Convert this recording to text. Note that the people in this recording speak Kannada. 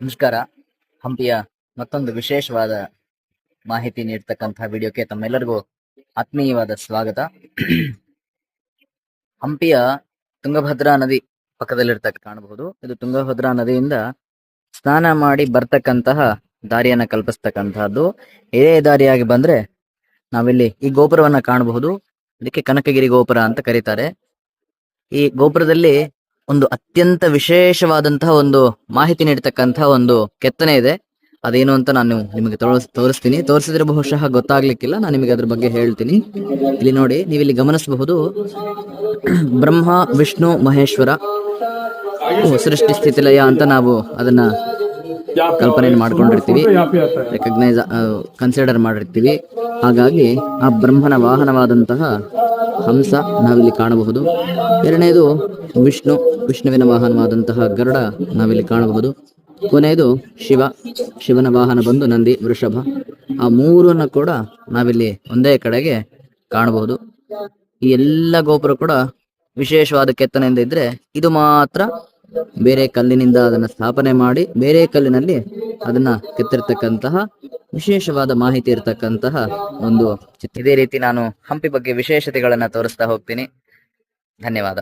ನಮಸ್ಕಾರ. ಹಂಪಿಯ ಮತ್ತೊಂದು ವಿಶೇಷವಾದ ಮಾಹಿತಿ ನೀಡ್ತಕ್ಕಂತಹ ವಿಡಿಯೋಕ್ಕೆ ತಮ್ಮೆಲ್ಲರಿಗೂ ಆತ್ಮೀಯವಾದ ಸ್ವಾಗತ. ಹಂಪಿಯ ತುಂಗಭದ್ರಾ ನದಿ ಪಕ್ಕದಲ್ಲಿರ್ತಕ್ಕ ಕಾಣಬಹುದು. ಇದು ತುಂಗಭದ್ರಾ ನದಿಯಿಂದ ಸ್ನಾನ ಮಾಡಿ ಬರ್ತಕ್ಕಂತಹ ದಾರಿಯನ್ನ ಕಲ್ಪಿಸ್ತಕ್ಕಂತಹದ್ದು ಇದೇ ದಾರಿಯಾಗಿ ಬಂದ್ರೆ ನಾವಿಲ್ಲಿ ಈ ಗೋಪುರವನ್ನ ಕಾಣಬಹುದು. ಇದಕ್ಕೆ ಕನಕಗಿರಿ ಗೋಪುರ ಅಂತ ಕರೀತಾರೆ. ಈ ಗೋಪುರದಲ್ಲಿ ಒಂದು ಅತ್ಯಂತ ವಿಶೇಷವಾದಂತಹ ಒಂದು ಮಾಹಿತಿ ನೀಡತಕ್ಕಂತಹ ಒಂದು ಕೆತ್ತನೆ ಇದೆ. ಅದೇನು ಅಂತ ನಾನು ನಿಮಗೆ ತೋರಿಸ್, ತೋರಿಸ್ತೀನಿ. ತೋರಿಸಿದ್ರೆ ಬಹುಶಃ ಗೊತ್ತಾಗ್ಲಿಕ್ಕಿಲ್ಲ. ನಾನು ನಿಮಗೆ ಅದ್ರ ಬಗ್ಗೆ ಹೇಳ್ತೀನಿ. ಇಲ್ಲಿ ನೋಡಿ ನೀವು ಇಲ್ಲಿ ಗಮನಿಸಬಹುದು ಬ್ರಹ್ಮ, ವಿಷ್ಣು, ಮಹೇಶ್ವರ ಸೃಷ್ಟಿ ಸ್ಥಿತಿ ಲಯ ಅಂತ ನಾವು ಅದನ್ನ ಕಲ್ಪನೆ ಮಾಡ್ಕೊಂಡಿರ್ತೀವಿ. ರೆಕಗ್ನೈಸ್ ಕನ್ಸಿಡರ್ ಮಾಡಿರ್ತೀವಿ. ಹಾಗಾಗಿ ಆ ಬ್ರಹ್ಮನ ವಾಹನವಾದಂತಹ ಹಂಸ ನಾವಿಲ್ಲಿ ಕಾಣಬಹುದು. ಎರಡನೇದು ವಿಷ್ಣು ವಿಷ್ಣುವಿನ ವಾಹನವಾದಂತಹ ಗರುಡ ನಾವಿಲ್ಲಿ ಕಾಣಬಹುದು. ಕೊನೆಯದು ಶಿವ ಶಿವನ ವಾಹನ ಬಂದು ನಂದಿ ವೃಷಭ. ಆ ಮೂರನ್ನ ಕೂಡ ನಾವಿಲ್ಲಿ ಒಂದೇ ಕಡೆಗೆ ಕಾಣಬಹುದು. ಈ ಎಲ್ಲ ಗೋಪುರ ಕೂಡ ವಿಶೇಷವಾದ ಕೆತ್ತನೆಯಿಂದ ಇದ್ರೆ ಇದು ಮಾತ್ರ ಬೇರೆ ಕಲ್ಲಿನಿಂದ ಅದನ್ನ ಸ್ಥಾಪನೆ ಮಾಡಿ ಬೇರೆ ಕಲ್ಲಿನಲ್ಲಿ ಅದನ್ನ ಕೆತ್ತಿರ್ತಕ್ಕಂತಹ ವಿಶೇಷವಾದ ಮಾಹಿತಿ ಇರತಕ್ಕಂತಹ ಒಂದು ಇದೇ ರೀತಿ ನಾನು ಹಂಪಿ ಬಗ್ಗೆ ವಿಶೇಷತೆಗಳನ್ನ ತೋರಿಸ್ತಾ ಹೋಗ್ತೀನಿ. ಧನ್ಯವಾದ.